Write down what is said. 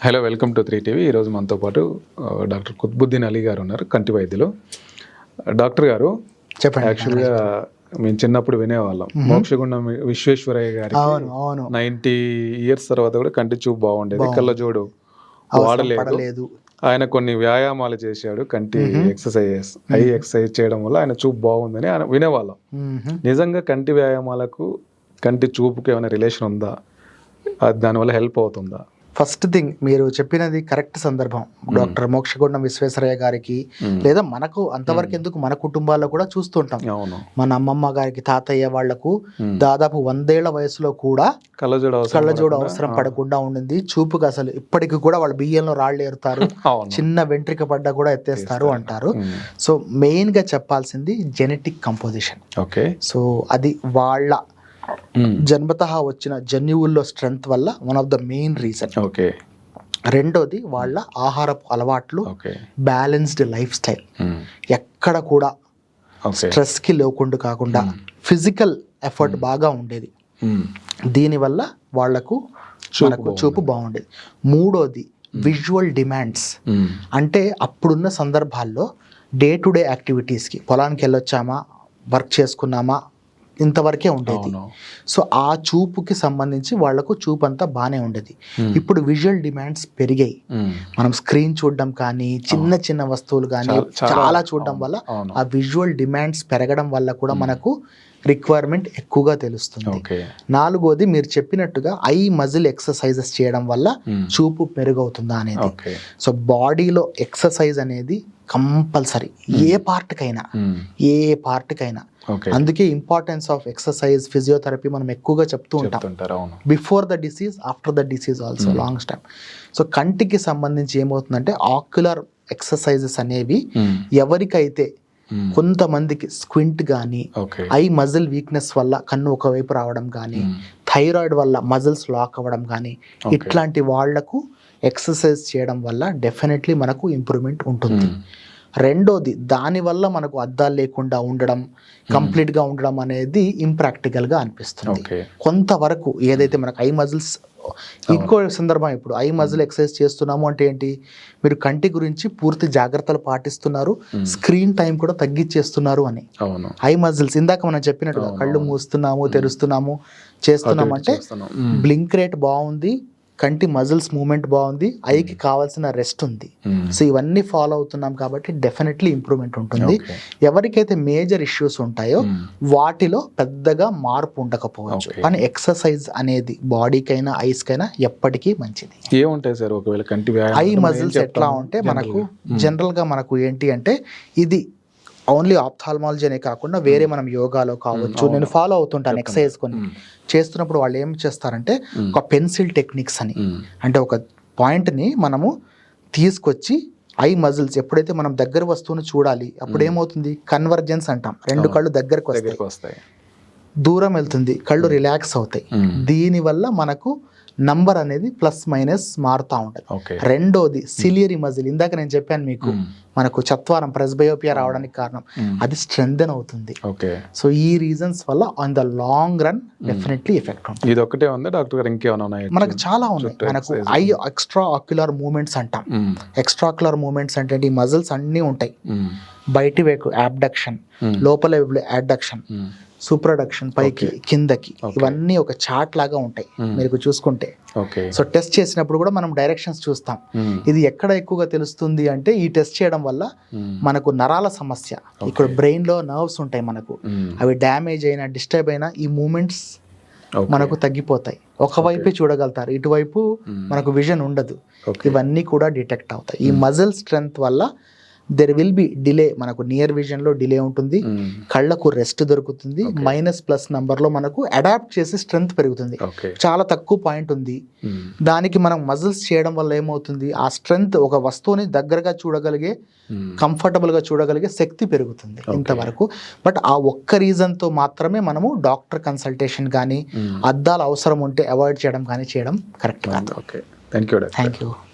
Hello welcome to three TV. ఈరోజు మనతో పాటు డాక్టర్ కుత్బుద్దీన్ అలీ గారు ఉన్నారు కంటి వైద్యులు. డాక్టర్ గారు చెప్పండి. యాక్చువల్గా మేము చిన్నప్పుడు వినేవాళ్ళం. మోక్షగుండం విశ్వేశ్వరయ్య గారి అవును అవును. నైంటీ ఇయర్స్ తర్వాత కూడా కంటి చూపు బాగుండేది. కళ్ళజోడు వాడలేదు. ఆయన కొన్ని వ్యాయామాలు చేశాడు కంటి ఎక్సర్సైజెస్ ఐ ఎక్సర్సైజ్ చేయడం వల్ల ఆయన చూపు బాగుందని ఆయన వినేవాళ్ళం. నిజంగా కంటి వ్యాయామాలకు కంటి చూపుకి ఏమైనా రిలేషన్ ఉందా? అది దానివల్ల హెల్ప్ అవుతుందా? ఫస్ట్ థింగ్ మీరు చెప్పినది కరెక్ట్ సందర్భం. డాక్టర్ మోక్షగుండం విశ్వేశ్వరయ్య గారికి లేదా మనకు అంతవరకు ఎందుకు మన కుటుంబాల్లో కూడా చూస్తుంటాం. మన అమ్మమ్మ గారికి తాతయ్య వాళ్ళకు. దాదాపు వందేళ్ళ వయసులో కూడా కళ్ళజోడు అవసరం కళ్ళజోడు పడకుండా- అవసరం పడకుండా ఉండింది. చూపుకి అసలు ఇప్పటికి కూడా వాళ్ళు బియ్యంలో రాళ్ళు ఏరుతారు. చిన్న వెంట్రిక పడ్డా కూడా ఎత్తేస్తారు అంటారు. సో మెయిన్గా చెప్పాల్సింది జెనెటిక్ కంపోజిషన్. ఓకే. సో అది వాళ్ళ. జన్మత వచ్చిన జన్యువుల్లో స్ట్రెంగ్త్ వల్ల one of the main reason okay రెండోది వాళ్ళ ఆహారపు అలవాట్లు బ్యాలెన్స్డ్ లైఫ్ స్టైల్. ఎక్కడ కూడా స్ట్రెస్కి లేకుండా కాకుండా ఫిజికల్ ఎఫర్ట్ బాగా ఉండేది. దీనివల్ల వాళ్ళకు మనకు చూపు బాగుండేది. మూడోది విజువల్ డిమాండ్స్. అంటే అప్పుడున్న సందర్భాల్లో డే టు డే యాక్టివిటీస్కి పొలానికి వెళ్ళొచ్చామా వర్క్ చేసుకున్నామా ఇంతవరకే ఉండేది. సో ఆ చూపుకి సంబంధించి వాళ్ళకు చూపు అంతా బాగానే ఉండేది ఇప్పుడు విజువల్ డిమాండ్స్ పెరిగాయి. మనం స్క్రీన్ చూడడం కానీ చిన్న చిన్న వస్తువులు కానీ చాలా- చూడడం వల్ల ఆ విజువల్ డిమాండ్స్ పెరగడం వల్ల కూడా మనకు రిక్వైర్మెంట్ ఎక్కువగా తెలుస్తుంది. నాలుగోది మీరు చెప్పినట్టుగా ఐ మజిల్ ఎక్సర్సైజెస్ చేయడం వల్ల. చూపు పెరుగవుతుందా అనేది. సో బాడీలో ఎక్సర్సైజ్ అనేది కంపల్సరీ ఏ పార్ట్కైనా మ్మ్. ఏ పార్ట్కైనా అందుకే ఇంపార్టెన్స్ ఆఫ్ ఎక్సర్సైజ్ ఫిజియోథెరపీ మనం ఎక్కువగా చెప్తూ ఉంటాం before the disease after the disease also long time so కంటికి సంబంధించి ఏమవుతుందంటే ఆక్యులర్ ఎక్సర్సైజెస్ అనేవి మ్మ్. ఎవరికైతే. కొంతమందికి స్క్వింట్ కానీ ఐ మజిల్ వీక్నెస్ వల్ల కన్ను ఒకవైపు రావడం కానీ. థైరాయిడ్ వల్ల మజిల్స్ లాక్ అవ్వడం కానీ. ఇట్లాంటి వాళ్ళకు ఎక్సర్సైజ్ చేయడం వల్ల డెఫినెట్లీ మనకు ఇంప్రూవ్మెంట్ ఉంటుంది. రెండోది దానివల్ల మనకు అద్దాలు లేకుండా ఉండడం కంప్లీట్గా ఉండడం అనేది ఇంప్రాక్టికల్గా అనిపిస్తుంది. కొంతవరకు ఏదైతే మనకు ఐ మజిల్స్ ఇంకో సందర్భం ఇప్పుడు ఐ మజిల్ ఎక్సర్సైజ్ చేస్తున్నాము అంటే ఏంటి? మీరు కంటి గురించి పూర్తి జాగ్రత్తలు పాటిస్తున్నారు స్క్రీన్ టైం కూడా తగ్గించేస్తున్నారు అని. ఐ మజిల్స్ ఇందాక మనం చెప్పినట్టుగా కళ్ళు మూస్తున్నాము తెరుస్తున్నాము చేస్తున్నాము అంటే. బ్లింక్ రేట్ బాగుంది కంటి మజిల్స్ మూమెంట్ బాగుంది ఐకి కావాల్సిన రెస్ట్ ఉంది మ్మ్. సో ఇవన్నీ ఫాలో అవుతున్నాం కాబట్టి డెఫినెట్లీ ఇంప్రూవ్మెంట్ ఉంటుంది. ఎవరికైతే మేజర్ ఇష్యూస్ ఉంటాయో మ్మ్. వాటిలో పెద్దగా మార్పు ఉండకపోవచ్చు. కానీ ఎక్సర్సైజ్ అనేది బాడీకైనా ఐస్ కైనా ఎప్పటికీ మంచిది ఏముంటాయి సార్ ఒకవేళ కంటి ఐ మజిల్స్ ఎట్లా? ఉంటే మనకు జనరల్గా మనకు ఏంటి అంటే ఇది ఓన్లీ ఆప్థాల్మాలజీ అనే కాకుండా వేరే మనం యోగాలో కావచ్చు నేను ఫాలో అవుతుంటాను ఎక్సర్సైజ్ కొన్ని. చేస్తున్నప్పుడు వాళ్ళు ఏం చేస్తారంటే ఒక పెన్సిల్ టెక్నిక్స్ అని. అంటే ఒక పాయింట్ని మనము తీసుకొచ్చి ఐ మజిల్స్ ఎప్పుడైతే మనం దగ్గర వస్తువుని చూడాలి అప్పుడు ఏమవుతుంది? కన్వర్జెన్స్ అంటాం. రెండు కళ్ళు దగ్గరికి వస్తాయి. దూరం వెళ్తుంది కళ్ళు రిలాక్స్ అవుతాయి. మ్మ్. దీనివల్ల మనకు నంబర్ అనేది ప్లస్ మైనస్ మారుతూ ఉంటుంది. ఓకే రెండోది సిలియరీ మజిల్ ఇందాక నేను చెప్పాను మీకు. మనకు చత్వారం ప్రెస్బయోపియా రావడానికి కారణం. అది స్ట్రెంగ్థెన్ అవుతుంది. ఓకే సో ఈ రీజన్స్ వల్ల on the long run definitely effect ఉంటుంది. ఇది ఒక్కటే ఉందా డాక్టర్ గారు ఇంకేమైనా ఉన్నాయి మనకు చాలా ఉన్నాయి. మనకు. ఐ ఎక్స్ట్రా ఆక్యులర్ మూమెంట్స్ అంటాం. ఎక్స్ట్రా ఆక్యులర్ మూమెంట్స్ అంటే ఈ మజిల్స్ అన్నీ ఉంటాయి. బయటి వైపు. లోపల అడ్డక్షన్. సూప్రడక్షన్ పైకి కిందకి. ఇవన్నీ ఒక చార్ట్ లాగా ఉంటాయి మ్మ్. మీరు చూసుకుంటే ఓకే సో టెస్ట్ చేసినప్పుడు కూడా మనం డైరెక్షన్స్ చూస్తాం మ్మ్. ఇది ఎక్కడ ఎక్కువగా తెలుస్తుంది అంటే ఈ టెస్ట్ చేయడం వల్ల మ్మ్. మనకు నరాల సమస్య ఇక్కడ బ్రెయిన్లో నర్వ్స్ ఉంటాయి మనకు. అవి డ్యామేజ్ అయినా డిస్టర్బ్ అయినా ఈ మూమెంట్స్. మనకు తగ్గిపోతాయి ఒకవైపే చూడగలుగుతారు ఇటువైపు. మనకు విజన్ ఉండదు. ఇవన్నీ కూడా డిటెక్ట్ అవుతాయి ఈ మజిల్ స్ట్రెంగ్త్ వల్ల దెర్ విల్ బి డిలే మనకు నియర్ విజన్లో డిలే ఉంటుంది. మ్మ్. కళ్ళకు రెస్ట్ దొరుకుతుంది. మైనస్ ప్లస్ నంబర్లో మనకు అడాప్ట్ చేసి స్ట్రెంగ్త్ పెరుగుతుంది. చాలా తక్కువ పాయింట్ ఉంది. మ్మ్. దానికి మనం మజిల్స్ చేయడం వల్ల ఏమవుతుంది? ఆ స్ట్రెంగ్త్ ఒక వస్తువుని దగ్గరగా చూడగలిగే మ్మ్. కంఫర్టబుల్గా చూడగలిగే శక్తి పెరుగుతుంది ఇంతవరకు. బట్ ఆ ఒక్క రీజన్తో మాత్రమే మనము డాక్టర్ కన్సల్టేషన్ కానీ. అద్దాలు అవసరం ఉంటే అవాయిడ్ చేయడం కానీ చేయడం కరెక్ట్ కాదు. Okay thank you thank you